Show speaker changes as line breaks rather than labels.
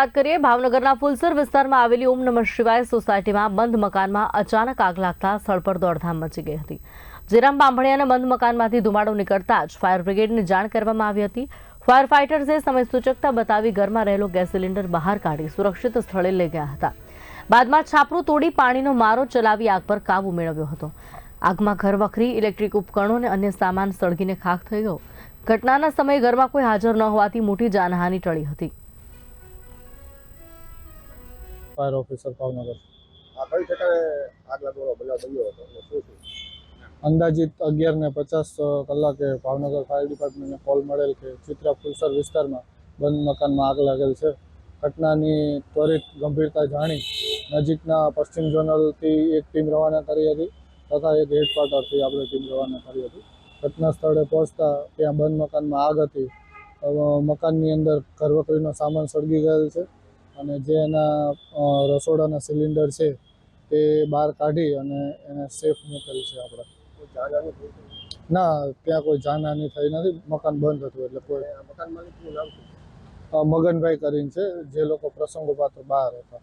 વાત કરીએ, ભાવનગરના ફુલસર વિસ્તારમાં આવેલી ઓમ નમઃ શિવાય સોસાયટીમાં બંધ મકાનમાં અચાનક આગ લાગતા સ્થળ પર દોડધામ મચી ગઈ હતી. જીરામ બાંભણિયાના બંધ મકાનમાંથી ધુમાડો નીકળતા જ ફાયર બ્રિગેડને જાણ કરવામાં આવી હતી. ફાયર ફાઇટર્સે સમય સૂચકતા બતાવી ઘરમાં રહેલો ગેસ સિલિન્ડર બહાર કાઢી સુરક્ષિત સ્થળે લઈ ગયા હતા. બાદમાં છાપરું તોડી પાણીનો મારો ચલાવી આગ પર કાબુ મેળવ્યો હતો. આગમાં ઘર વખરી, ઇલેક્ટ્રિક ઉપકરણો અને અન્ય સામાન સળગીને ખાખ થઈ ગયો. ઘટનાના સમયે ઘરમાં કોઈ હાજર ન હોવાથી મોટી જાનહાનિ ટળી હતી.
ફાયર ઓફિસર ભાવનગર અંદાજિત અગિયાર ને પચાસ કલાકે ભાવનગર ફાયર ડિપાર્ટમેન્ટને કોલ મળેલ કે ચિત્રા ફુલસર વિસ્તારમાં બંધ મકાનમાં આગ લાગેલ છે. ઘટનાની ત્વરિત ગંભીરતા જાણી નજીકના પશ્ચિમ ઝોનલથી એક ટીમ રવાના કરી હતી તથા એક હેડક્વાર્ટરથી આપણે ટીમ રવાના કરી હતી. ઘટના સ્થળે પહોંચતા ત્યાં બંધ મકાનમાં આગ હતી. મકાનની અંદર ઘરવકરીનો સામાન સળગી ગયેલ છે. અને જે એના રસોડાના સિલિન્ડર છે તે બહાર કાઢી અને એને સેફ મૂકેલ છે આપણે? ના ત્યાં કોઈ જાનહાની થઈ નથી. મકાન બંધ હતું એટલે કોઈ મગનભાઈ કરીને છે. જે લોકો પ્રસંગોપાત્ર બહાર હતા.